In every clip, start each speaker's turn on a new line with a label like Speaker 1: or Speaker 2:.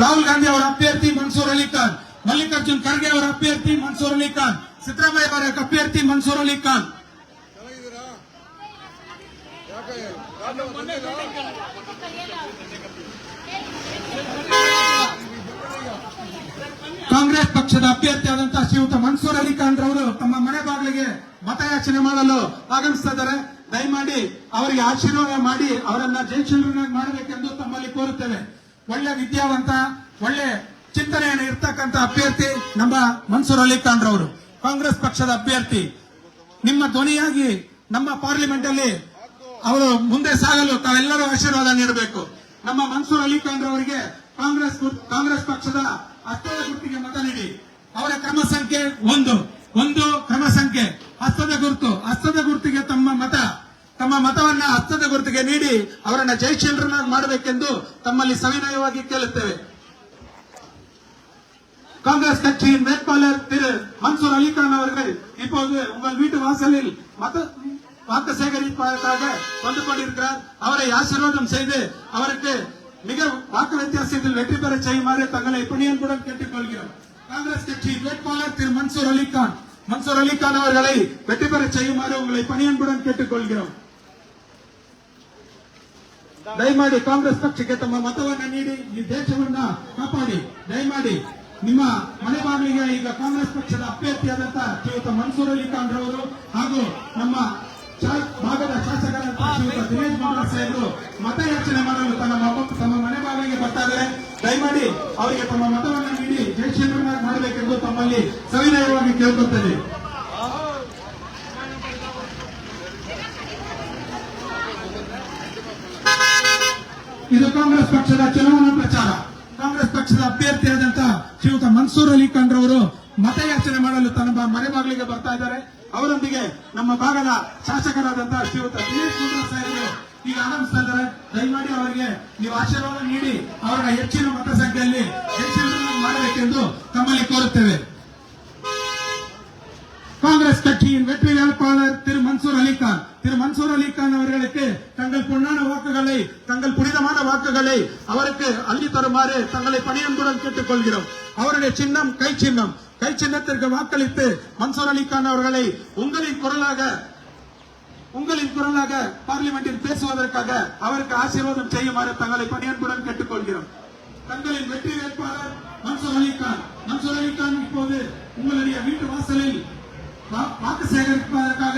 Speaker 1: ರಾಹುಲ್ ಗಾಂಧಿ ಅವರ ಅಭ್ಯರ್ಥಿ ಮನ್ಸೂರ್ ಅಲಿ ಖಾನ್, ಮಲ್ಲಿಕಾರ್ಜುನ್ ಖರ್ಗೆ ಅವರ ಅಭ್ಯರ್ಥಿ ಮನ್ಸೂರ್ ಅಲಿ ಖಾನ್, ಸಿದ್ದರಾಮಯ್ಯ ಅವರ ಅಭ್ಯರ್ಥಿ ಮನ್ಸೂರ್ ಅಲಿ ಖಾನ್? ಕಾಂಗ್ರೆಸ್ ಪಕ್ಷದ ಅಭ್ಯರ್ಥಿಯಾದಂತಹ ಶ್ರೀಯುತ ಮನ್ಸೂರ್ ಅಲಿ ಖಾನ್ ರವರು ತಮ್ಮ ಮನೆ ಬಾಗಿಲಿಗೆ ಮತಯಾಚನೆ ಮಾಡಲು ಆಗಮಿಸ್ತಾ ಇದ್ದಾರೆ ದಯಮಾಡಿ ಅವರಿಗೆ ಆಶೀರ್ವಾದ ಮಾಡಿ ಅವರನ್ನ ಜಯಶೀಲರನ್ನಾಗಿ ಮಾಡಬೇಕೆಂದು ತಮ್ಮಲ್ಲಿ ಕೋರುತ್ತೇವೆ ಒಳ್ಳೆ ವಿದ್ಯಾವಂತ, ಒಳ್ಳೆ ಚಿಂತನೆಯನ್ನು ಇರ್ತಕ್ಕಂಥ ಅಭ್ಯರ್ಥಿ ನಮ್ಮ ಮನ್ಸೂರ್ ಅಲಿ ಖಾನ್ ರವರು, ಕಾಂಗ್ರೆಸ್ ಪಕ್ಷದ ಅಭ್ಯರ್ಥಿ. ನಿಮ್ಮ ಧ್ವನಿಯಾಗಿ ನಮ್ಮ ಪಾರ್ಲಿಮೆಂಟ್ ಅಲ್ಲಿ ಅವರು ಮುಂದೆ ಸಾಗಲು ತಾವೆಲ್ಲರೂ ಆಶೀರ್ವಾದ ನೀಡಬೇಕು. ನಮ್ಮ ಮನ್ಸೂರ್ ಅಲಿ ಖಾನ್ ರವರಿಗೆ ಕಾಂಗ್ರೆಸ್ ಗುರ್- ಕಾಂಗ್ರೆಸ್ ಪಕ್ಷದ ಹಸ್ತದ ಗುರುತಿಗೆ ಮತ ನೀಡಿ. ಅವರ ಕ್ರಮ ಸಂಖ್ಯೆ ಒಂದು ಒಂದು ಕ್ರಮ ಸಂಖ್ಯೆ ಹಸ್ತದ ಗುರುತು. ಗುರುತಿಗೆ ನೀಡಿ ಅವರನ್ನ ಜಯಶೀಲರನ್ನಾಗಿ ಮಾಡಬೇಕೆಂದು ತಮ್ಮಲ್ಲಿ ಸವಿನಯವಾಗಿ ಕೇಳುತ್ತೇವೆ காங்கிரஸ் கட்சியின் வேட்பாளர் திரு மன்சூர் அலிகான் அவர்கள் இப்போது உங்கள் வீட்டு வாசலில் மத வாக்கு சேகரிப்பதற்காக வந்து கொண்டிருக்கிறார் அவரை ஆசீர்வாதம் செய்து அவருக்கு மிக வாக்கு வித்தியாசத்தில் வெற்றி பெற செய்யுமாறு தங்களை பணியன்புடன் கேட்டுக்கொள்கிறோம் காங்கிரஸ் கட்சியின் வேட்பாளர் திரு மன்சூர் அலிகான் மன்சூர் அலிகான் அவர்களை வெற்றி பெற செய்யுமாறு உங்களை பணியன்புடன் கேட்டுக்கொள்கிறோம் ದಯಮಾಡಿ ಕಾಂಗ್ರೆಸ್ ಪಕ್ಷಕ್ಕೆ ತಮ್ಮ ಮತವನ್ನ ನೀಡಿ, ಈ ದೇಶವನ್ನ ಕಾಪಾಡಿ. ದಯಮಾಡಿ ನಿಮ್ಮ ಮನೆ ಬಾಗಿಲಿಗೆ ಈಗ ಕಾಂಗ್ರೆಸ್ ಪಕ್ಷದ ಅಭ್ಯರ್ಥಿಯಾದಂತಹ ಶ್ರೀಯುತ ಮನ್ಸೂರ್ ಅಲಿ ಖಾನ್ ರವರು ಹಾಗೂ ನಮ್ಮ ಭಾಗದ ಶಾಸಕರಾದಂತಹ ಶ್ರೀಯುತ ದಿನೇಶ್ ಗೌಡ ಸಾಹೇಬರು ಮತಯಾಚನೆ ಮಾಡಲು ಮಗ- ತಮ್ಮ ಮನೆ ಬಾಗಿಲಿಗೆ ಬರ್ತಾ ಇದ್ದಾರೆ ದಯಮಾಡಿ ಅವರಿಗೆ ತಮ್ಮ ಮತವನ್ನು ನೀಡಿ ಜಯಶೀಲರನ್ನಾಗಿ ಮಾಡಬೇಕೆಂದು ತಮ್ಮಲ್ಲಿ ಸವಿನಯವಾಗಿ ಕೇಳ್ಕೊಳ್ತೇನೆ ಇದು ಕಾಂಗ್ರೆಸ್ ಪಕ್ಷದ ಚುನಾವಣಾ ಪ್ರಚಾರ. ಕಾಂಗ್ರೆಸ್ ಪಕ್ಷದ ಅಭ್ಯರ್ಥಿಯಾದಂತಹ ಶ್ರೀಯುತ ಮನ್ಸೂರ್ ಅಲಿ ಖಾನ್ ರವರು ಮತಯಾಚನೆ ಮಾಡಲು ತನ್ನ ಮನೆ ಬಾಗಿಲಿಗೆ ಬರ್ತಾ ಇದ್ದಾರೆ. ಅವರೊಂದಿಗೆ ನಮ್ಮ ಭಾಗದ ಶಾಸಕರಾದಂತಹ ಶ್ರೀಯುತ ದಿನೇಶ್ ಗುಂಡ್ರಾ ಸಾಹೇಬರು ಈಗ ಆಗಮಿಸ್ತಾ ಇದ್ದಾರೆ. ದಯಮಾಡಿ ಅವರಿಗೆ ನೀವು ಆಶೀರ್ವಾದ ನೀಡಿ ಅವರ ಹೆಚ್ಚಿನ ಮತ ಸಂಖ್ಯೆಯಲ್ಲಿ ಹೆಚ್ಚಿನ ಮಾಡಬೇಕೆಂದು ತಮ್ಮಲ್ಲಿ ಕೋರುತ್ತೇವೆ. காங்கிரஸ் கட்சியின் வெற்றி வேட்பாளர் திரு மன்சூர் அலிகான். திரு மன்சூர் அலிகான் அவர்களுக்கு தங்கள் பொன்னான வாக்குகளை தங்கள் புனிதமான வாக்குகளை அவருக்கு அள்ளி தருமாறு தங்களை பணியன்புடன் கேட்டுக் கொள்கிறோம் அவருடைய சின்னம் கை சின்னம். கை சின்னத்திற்கு வாக்களித்து மன்சூர் அலிகான் அவர்களை உங்களின் குரலாக உங்களின் குரலாக பார்லிமெண்டில் பேசுவதற்காக அவருக்கு ஆசீர்வாதம் செய்யுமாறு தங்களை பணியன்புடன் கேட்டுக்கொள்கிறோம். தங்களின் வெற்றி வேட்பாளர் மன்சூர் அலிகான். மன்சூர் அலிகான் இப்போது உங்களுடைய வீட்டு வாசலில் வாக்கு சேகரிப்பதற்காக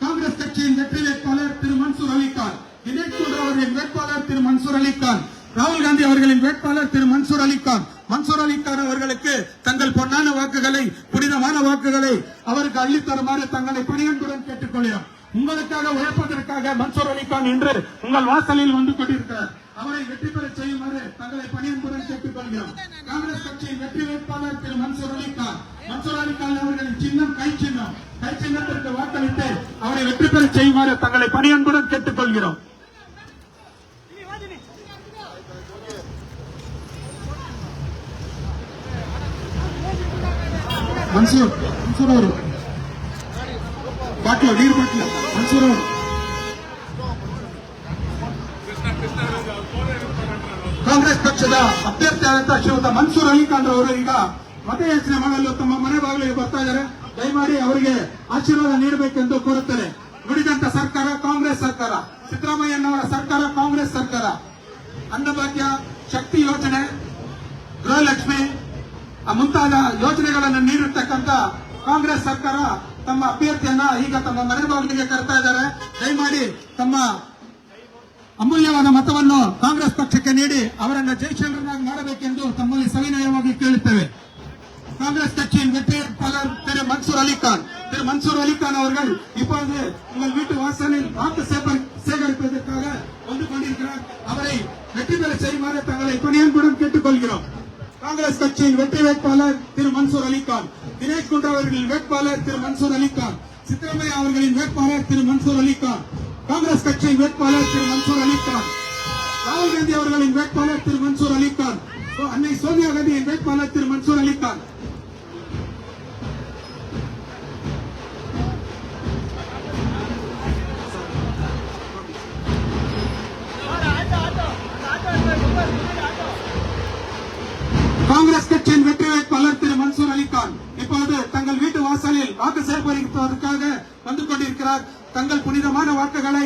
Speaker 1: காங்கிரஸ் கட்சியின் வெற்றி வேட்பாளர் திரு மன்சூர் அலிகான் தினேஷ் அவர்களின் வேட்பாளர் திரு மன்சூர் அலிகான் ராகுல் காந்தி அவர்களின் வேட்பாளர் திரு மன்சூர் அலிகான் மன்சூர் அலிகான் அவர்களுக்கு தங்கள் பொன்னான வாக்குகளை புனிதமான வாக்குகளை அவருக்கு அள்ளித்தருமாறு தங்களை பணியன்புடன் கேட்டுக்கொள்கிறோம். உங்களுக்காக உழைப்பதற்காக மன்சூர் அலிகான் இன்று உங்கள் வாசலில் வந்து கொண்டிருக்கிறார். அவரை வெற்றி பெற செய்யுமாறு தங்களை பணியன்புடன் கேட்டுக்கொள்கிறோம். காங்கிரஸ் கட்சியின் வெற்றி வேட்பாளர் திரு மன்சூர் அலிகான். மன்சூர் அலிகான் அவர்களின் சின்னம் கை சின்னம். கை சின்னத்திற்கு வாக்களித்து அவரை வெற்றி பெற செய்யுமாறு தங்களை பணியன்புடன் கேட்டுக்கொள்கிறோம். ಮನ್ಸೂರ್ ಮನ್ಸೂರ್ ಅವರು. ನೀರು ಬಾಟ್ಲು ಮನ್ಸೂರ್ ಅವರು. ಕಾಂಗ್ರೆಸ್ ಪಕ್ಷದ ಅಭ್ಯರ್ಥಿಯಾದಂತಹ ಶ್ರೀಮಂತ ಮನ್ಸೂರ್ ಅಲಿಖಾನ್ ಅವರು ಈಗ ಮತಯಾಚನೆ ಮಾಡಲು ತಮ್ಮ ಮನೆ ಬಾಗಿಲಿಗೆ ಬರ್ತಾ ಇದ್ದಾರೆ. ದಯಮಾಡಿ ಅವರಿಗೆ ಆಶೀರ್ವಾದ ನೀಡಬೇಕೆಂದು ಕೋರುತ್ತಾರೆ ನುಡಿದಂತ ಸರ್ಕಾರ ಕಾಂಗ್ರೆಸ್ ಸರ್ಕಾರ. ಸಿದ್ದರಾಮಯ್ಯನವರ ಸರ್ಕಾರ ಕಾಂಗ್ರೆಸ್ ಸರ್ಕಾರ. ಅನ್ನಭಾಗ್ಯ ಶಕ್ತಿ ಯೋಜನೆ, ಗೃಹಲಕ್ಷ್ಮಿ ಮುಂತಾದ ಯೋಜನೆಗಳನ್ನು ನೀಡಿರ್ತಕ್ಕಂಥ ಕಾಂಗ್ರೆಸ್ ಸರ್ಕಾರ ತಮ್ಮ ಅಭ್ಯರ್ಥಿಯನ್ನ ಈಗ ತಮ್ಮ ಮನೆ ಬಾಗಿಲಿಗೆ ಕರ್ತಾ ಇದ್ದಾರೆ ದಯಮಾಡಿ ತಮ್ಮ ಅಮೂಲ್ಯವಾದ ಮತವನ್ನು ಕಾಂಗ್ರೆಸ್ ಪಕ್ಷಕ್ಕೆ ನೀಡಿ ಅವರನ್ನ ಜಯಶೀಲರನ್ನಾಗಿ ಮಾಡಬೇಕೆಂದು ತಮ್ಮಲ್ಲಿ ಸವಿನಯವಾಗಿ ಕೇಳುತ್ತೇವೆ காங்கிரஸ் கட்சியின் வெற்றி வேட்பாளர் திரு மன்சூர் அலிகான் திரு மன்சூர் அலிகான் அவர்கள் இப்போது உங்கள் வீட்டு வாசலில் வாக்கு சேகரி- சேகரிப்பதற்காக வந்து கொண்டிருக்கிறார் அவரை வெற்றி பெற செய்யுமாறு தங்களை பணியன்புடன் கேட்டுக்கொள்கிறோம் காங்கிரஸ் கட்சியின் வெற்றி வேட்பாளர் திரு மன்சூர் அலிகான் தினேஷ் குண்டா அவர்களின் வேட்பாளர் திரு மன்சூர் அலிகான் சித்தரமையா அவர்களின் வேட்பாளர் திரு மன்சூர் அலிகான் காங்கிரஸ் கட்சியின் வேட்பாளர் திரு மன்சூர் அலிகான் ராகுல் காந்தி அவர்களின் வேட்பாளர் திரு மன்சூர் அலிகான் அன்னை சோனியா காந்தியின் வேட்பாளர் திரு மன்சூர் அலிகான் வீட்டு வாசலில் வாக்கு சேகரிப்பதற்காக வந்து கொண்டிருக்கிறார் தங்கள் புனிதமான வாக்குகளை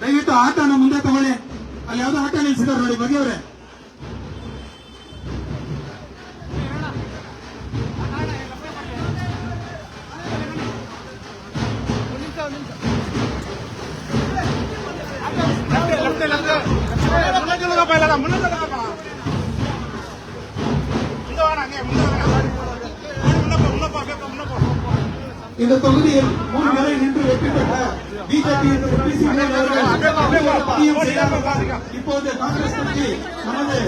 Speaker 1: ದಯವಿಟ್ಟು ಆಟೋನ ಮುಂದೆ ತಗೊಳ್ಳಿ ಅಲ್ಲಿ ಯಾವ್ದೋ ಆಟೋ ನಿಲ್ಸಿದಾರೆ ನೋಡಿ ಬಗೆಯವ್ರೆ இந்த தொகுதியில் மூணு முறை நின்று வெற்றி பெற்ற பிஜேபி இப்போது காங்கிரஸ் கட்சி நமது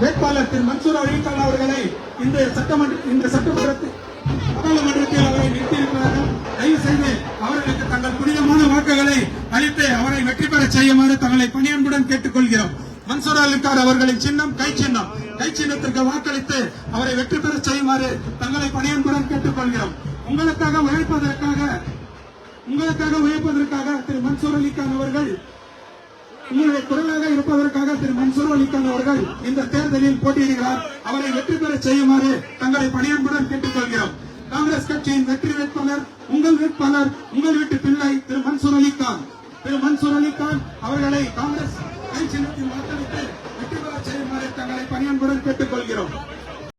Speaker 1: வேட்பாளர் திரு மன்சூர் அலிகான் அவர்களை இந்த சட்டமன்ற இந்த சட்டமன்றத்தில் நாடாளுமன்றத்தில் அவரை நிறுத்தியிருக்கிறார்கள். தயவு செய்து அவர்களுக்கு தங்கள் புனிதமான வாக்குகளை அளித்து அவரை வெற்றி பெற செய்யுமாறு தங்களை பணியன்புடன் கேட்டுக்கொள்கிறோம். மன்சூர் அலிகான் அவர்களின் சின்னம் கை சின்னம். கை சின்னத்திற்கு வாக்களித்து அவரை வெற்றி பெற செய்யுமாறு தங்களை பணியன்புடன் கேட்டுக்கொள்கிறோம். உங்களுக்காக உழைப்பதற்காக உங்களுக்காக உழைப்பதற்காக திரு மன்சூர் அலிகான் அவர்கள் உங்களுடைய குரலாக இருப்பதற்காக திரு மன்சூர் அலிகான் அவர்கள் இந்த தேர்தலில் போட்டியிடுகிறார். அவரை வெற்றி பெற செய்யுமாறு தங்களை பணியன்புடன் கேட்டுக்கொள்கிறோம். காங்கிரஸ் கட்சியின் வெற்றி வேட்பாளர் உங்கள் வேட்பாளர் உங்கள் வீட்டு பிள்ளை திரு மன்சூர் அலிகான். திரு மன்சூர் அலிகான் அவர்களை காங்கிரஸ் கை சின்னத்தில் வாக்களித்து வெற்றி பெற செய்யுமாறு தங்களை பணியன்புடன் கேட்டுக்கொள்கிறோம்.